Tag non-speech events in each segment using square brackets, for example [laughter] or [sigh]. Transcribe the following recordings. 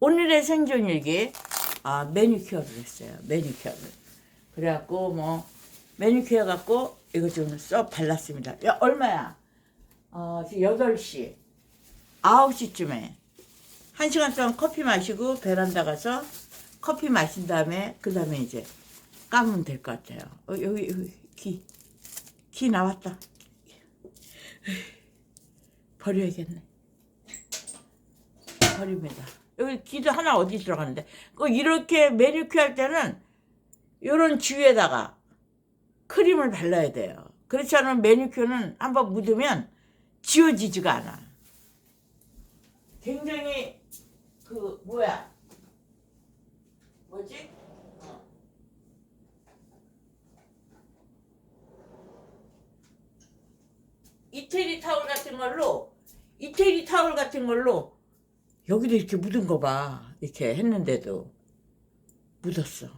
오늘의 생존일기 아 매니큐어를 했어요. 매니큐어를. 그래갖고 뭐 매니큐어 갖고 이거 좀써 발랐습니다. 야 얼마야? 어 지금 8시 9시쯤에 한 시간 동안 커피 마시고 베란다 가서 커피 마신 다음에 그 다음에 이제 감으면 될 것 같아요. 어, 여기 여기 기. 기 나왔다. 버려야겠네. 버립니다. 여기 기도 하나 어디 들어가는데. 그 이렇게 매니큐어 할 때는 요런 주위에다가 크림을 발라야 돼요. 그렇지 않으면 매니큐어는 한번 묻으면 지워지지가 않아. 굉장히 그 뭐야? 뭐지? 어. 이태리 타올 같은 걸로 이태리 타올 같은 걸로 여기도 이렇게 묻은 거 봐. 이렇게 했는데도 묻었어.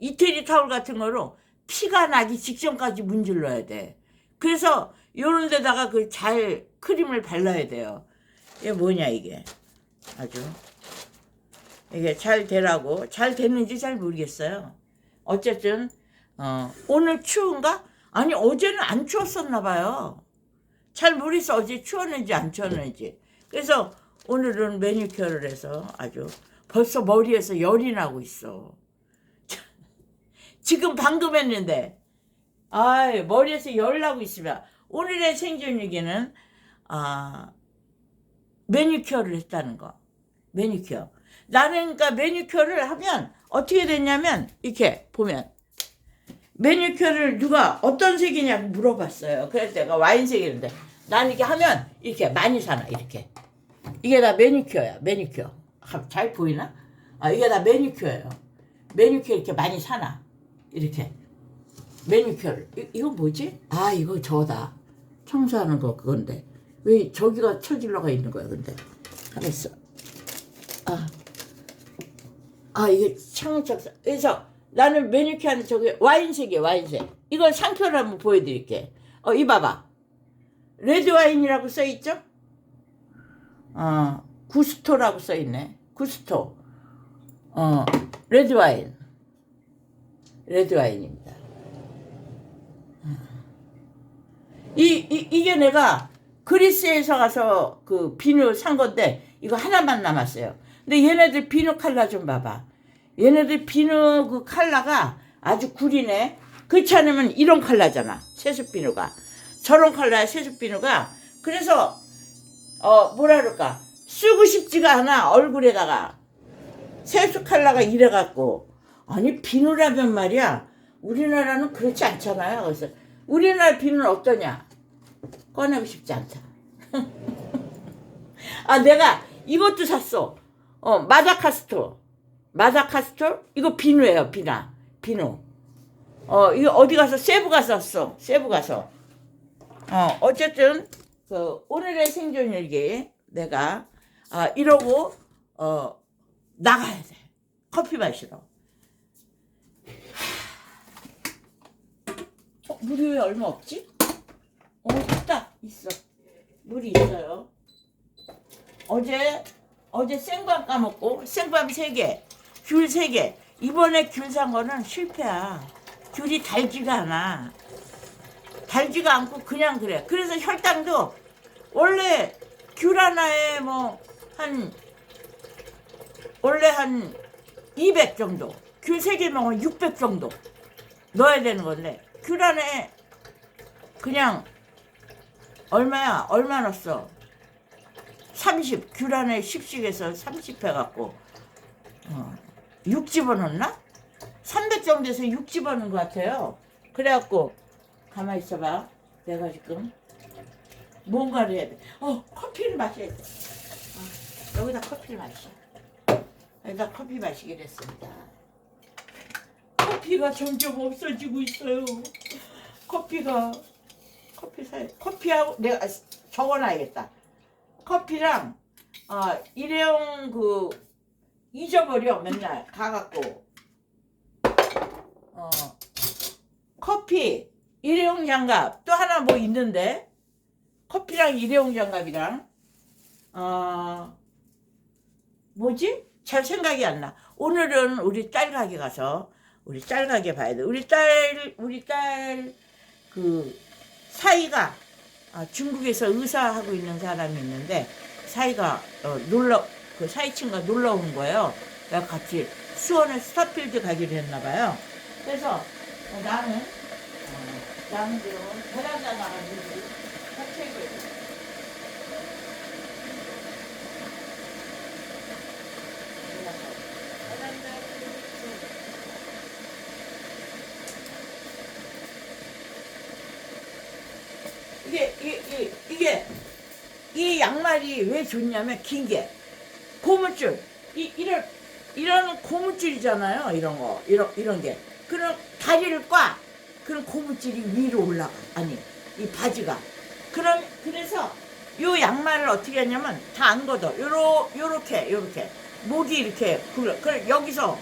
이태리 타올 같은 거로 피가 나기 직전까지 문질러야 돼. 그래서 요런 데다가 그 잘 크림을 발라야 돼요. 이게 뭐냐 이게. 아주 이게 잘 되라고 잘 됐는지 잘 모르겠어요. 어쨌든 어, 오늘 추운가? 아니 어제는 안 추웠었나 봐요. 잘 모르겠어 어제 추웠는지 안 추웠는지. 그래서 오늘은 매니큐어를 해서 아주 벌써 머리에서 열이 나고 있어. [laughs] 지금 방금 했는데 아 머리에서 열 나고 있으면 오늘의 생존일기는 아 매니큐어를 했다는 거. 매니큐어. 나는 그러니까 매니큐어를 하면 어떻게 됐냐면 이렇게 보면 매니큐어를 누가 어떤 색이냐고 물어봤어요. 그래서 내가 와인색이는데 나는 이렇게 하면 이렇게 많이 사나 이렇게. 이게 다 매니큐어야. 매니큐어. 아, 잘 보이나? 아 이게 다 매니큐어예요. 매니큐어 이렇게 많이 사나 이렇게. 매니큐어를 이, 이건 뭐지? 아 이거 저다. 청소하는 거 그건데 왜 저기가 쳐질러가 있는 거야 근데 가만있어. 아, 아 이게 창문착사. 그래서 나는 매니큐어 하는 저기 와인색이에요 와인색. 이걸 상표를 한번 보여드릴게. 어, 이 봐봐. 레드 와인이라고 써있죠? 어, 구스토라고 써있네. 구스토. 어, 레드 와인. 레드 와인입니다. 이, 이, 이게 내가 그리스에서 가서 그 비누 산 건데 이거 하나만 남았어요. 근데 얘네들 비누 칼라 좀 봐봐. 얘네들 비누 그 칼라가 아주 구리네. 그렇지 않으면 이런 칼라잖아. 세수 비누가. 저런 칼라야 세수 비누가. 그래서 어 뭐라 그럴까 쓰고 싶지가 않아 얼굴에다가 세수 칼라가 이래갖고 아니 비누라면 말이야 우리나라는 그렇지 않잖아요. 그래서 우리나라 비누는 어떠냐? 꺼내고 싶지 않다. [laughs] 아, 내가 이것도 샀어. 어, 마다카스토. 마다카스토? 이거 비누예요, 비나. 비누. 어, 이거 어디 가서, 세부 가서 샀어. 세부 가서. 어, 어쨌든, 그, 오늘의 생존일기, 내가, 아, 이러고, 어, 나가야 돼. 커피 마시러. 어, 물이 왜 얼마 없지? 어, 있다. 있어. 물이 있어요. 어제, 어제 생밤 까먹고, 생밤 3개, 귤 3개. 이번에 귤 산 거는 실패야. 귤이 달지가 않아. 달지가 않고 그냥 그래. 그래서 혈당도 원래 귤 하나에 뭐, 한, 원래 한 200 정도. 귤 3개 먹으면 600 정도 넣어야 되는 건데, 귤 안에 그냥 얼마야? 얼마 넣었어? 30. 귤 안에 10씩 해서 30 해갖고 어, 6 집어 넣나? 300 정도 해서 6 집어 넣은 것 같아요. 그래갖고 가만히 있어봐. 내가 지금 뭔가를 해야 돼. 어, 커피를 마셔야 돼. 어, 여기다 커피를 마셔. 여기다 커피 마시기로 했습니다. 커피가 점점 없어지고 있어요. 커피가 커피 사 커피하고 내가 적어놔야겠다. 커피랑 아 일회용 그 잊어버려 맨날 가갖고 어 커피 일회용 장갑 또 하나 뭐 있는데 커피랑 일회용 장갑이랑 어 뭐지? 잘 생각이 안 나. 오늘은 우리 딸 가게 가서 우리 딸 가게 봐야 돼. 우리 딸 우리 딸 그 사이가 아, 중국에서 의사하고 있는 사람이 있는데 사이가 어, 놀러 그 사이 친구가 놀러 온 거예요. 내가 같이 수원에 스타필드 가기로 했나 봐요. 그래서 어, 나는 어, 나는 지금 베란다 나가지고 사책을. 이게 이게 이게 이게 이 양말이 왜 좋냐면 긴 게. 고무줄. 이 이런 이런 고무줄이잖아요 이런 거 이런 이런 게. 그럼 다리를 꽉 그럼 고무줄이 위로 올라가 아니 이 바지가. 그럼 그래서 요 양말을 어떻게 하냐면 다 안 걷어. 요러 요렇게 요렇게. 목이 이렇게 굴러 그래 여기서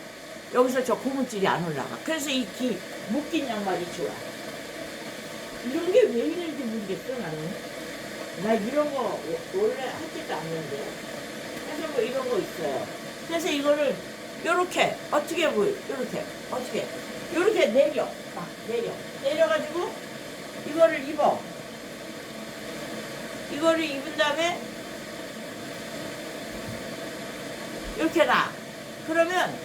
여기서 저 고무줄이 안 올라가. 그래서 이 기 묶인 양말이 좋아. 이런 게 왜 이런지 모르겠어 나는. 나 이런 거 원래 하지도 않는데. 그래서 뭐 이런 거 있어요. 그래서 이거를 요렇게 어떻게 보여? 요렇게 어떻게? 요렇게 내려. 막 내려. 내려가지고 이거를 입어. 이거를 입은 다음에 이렇게 가 그러면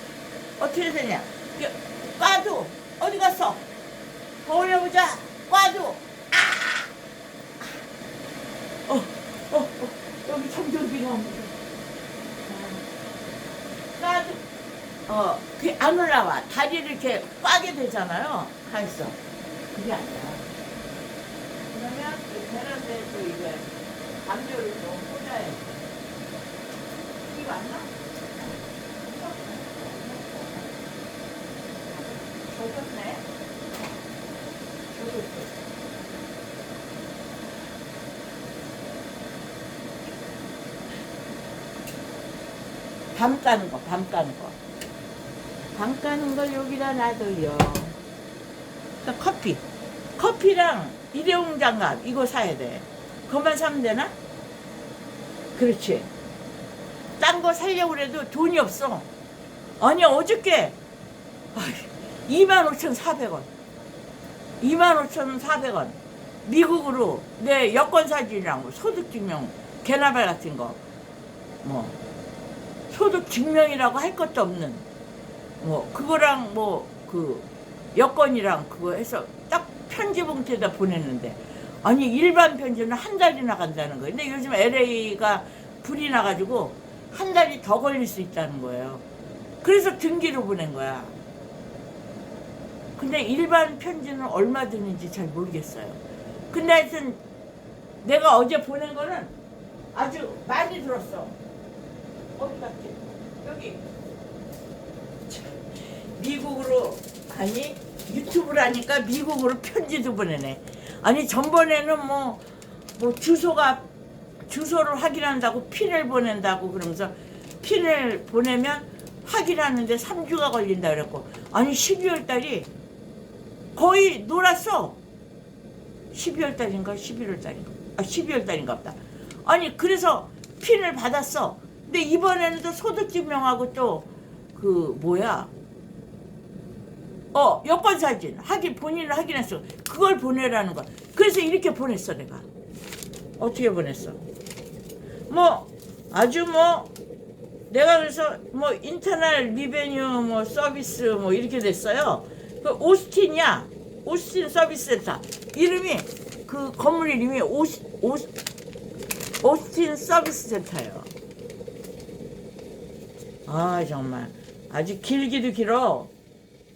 어떻게 되냐? 여- 꽈도 어디 갔어? 더 올려보자. 꽈도. 아! 어, 어, 어, 여기 청정비가 옵니다. 꽈도 어, 그게 안 올라와. 다리를 이렇게 꽈게 되잖아요. 가있어. 그게 아니야. 그러면 이 베란다에 또 이게 담요를 좀 꽂아야 돼. 이거 안 나? 젖었네? 젖었어. 밤 까는 거, 밤 까는 거. 밤 까는 걸 여기다 놔둬요. 그다음 커피. 커피랑 일회용 장갑 이거 사야 돼. 그것만 사면 되나? 그렇지. 딴 거 살려고 그래도 돈이 없어. 아니 어저께 25,400원. 25,400원. 미국으로 내 여권 사진이랑 뭐 소득증명, 개나발 같은 거. 뭐 소득 증명이라고 할 것도 없는 뭐 그거랑 뭐 그 여권이랑 그거 해서 딱 편지 봉투에다 보냈는데 아니 일반 편지는 한 달이나 간다는 거예요. 근데 요즘 LA가 불이 나가지고 한 달이 더 걸릴 수 있다는 거예요. 그래서 등기로 보낸 거야. 근데 일반 편지는 얼마 드는지 잘 모르겠어요. 근데 하여튼 내가 어제 보낸 거는 아주 많이 들었어. 어디 갔지? 여기. 참, 미국으로 아니 유튜브라니까 미국으로 편지도 보내네. 아니 전번에는 뭐 뭐 주소가 주소를 확인한다고 핀을 보낸다고 그러면서 핀을 보내면 확인하는데 3주가 걸린다 그랬고 아니 12월 달이 거의 놀았어. 12월 달인가 11월 달인가 아 12월 달인가 보다. 아니 그래서 핀을 받았어. 근데 이번에는 또 소득증명하고 또 그 뭐야? 어 여권 사진 확인 본인을 확인했어. 그걸 보내라는 거야. 그래서 이렇게 보냈어 내가. 어떻게 보냈어? 뭐 아주 뭐 내가 그래서 뭐 인터널 리베뉴 뭐 서비스 뭐 이렇게 됐어요. 그 오스틴이야. 오스틴 서비스 센터. 이름이 그 건물 이름이 오스 오스 오스틴 서비스 센터예요. 아 정말 아주 길기도 길어.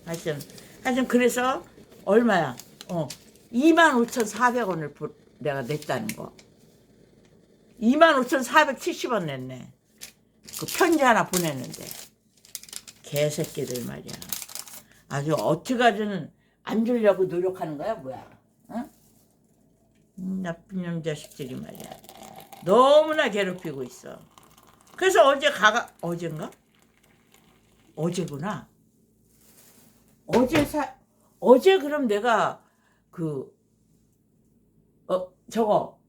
하여튼 하여튼 그래서 얼마야? 어 25,400원을 내가 냈다는 거. 25,470원 냈네. 그 편지 하나 보냈는데 개새끼들 말이야. 아주 어떻게든 안 주려고 노력하는 거야 뭐야? 응? 음, 나쁜 놈 자식들이 말이야. 너무나 괴롭히고 있어. 그래서 어제 가가 어젠가? 어제구나. 어제 사 어제 그럼 내가 그 어 저거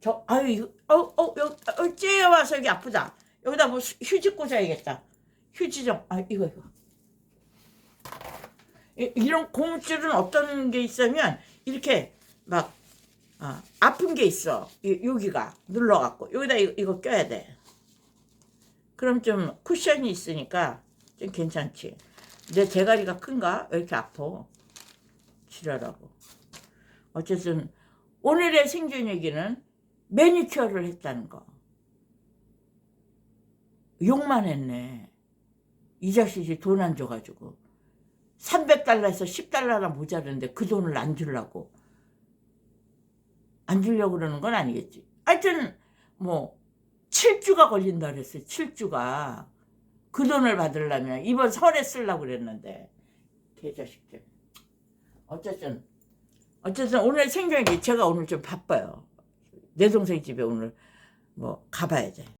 저 아유 이거 어어 여기 어, 와서 여기 아프다. 여기다 뭐 수- 휴지 꽂아야겠다. 휴지 좀, 아, 이거, 이거. 이- 이런 고무줄은 어떤 게 있으면 이렇게 막 아, 아픈 게 있어. 이- 여기가 눌러갖고 여기다 이거, 이거 껴야 돼. 그럼 좀 쿠션이 있으니까 좀 괜찮지. 내 대가리가 큰가? 왜 이렇게 아파? 지랄하고. 어쨌든 오늘의 생존 얘기는 매니큐어를 했다는 거. 욕만 했네. 이 자식이 돈 안 줘가지고. 300달러에서 10달러나 모자른데 그 돈을 안 주려고. 안 주려고 그러는 건 아니겠지. 하여튼, 뭐, 7주가 걸린다 그랬어요. 7주가. 그 돈을 받으려면 이번 설에 쓰려고 그랬는데. 개자식들. 어쨌든, 어쨌든 오늘 생존이 제가 오늘 좀 바빠요. 내 동생 집에 오늘 뭐 가봐야 돼.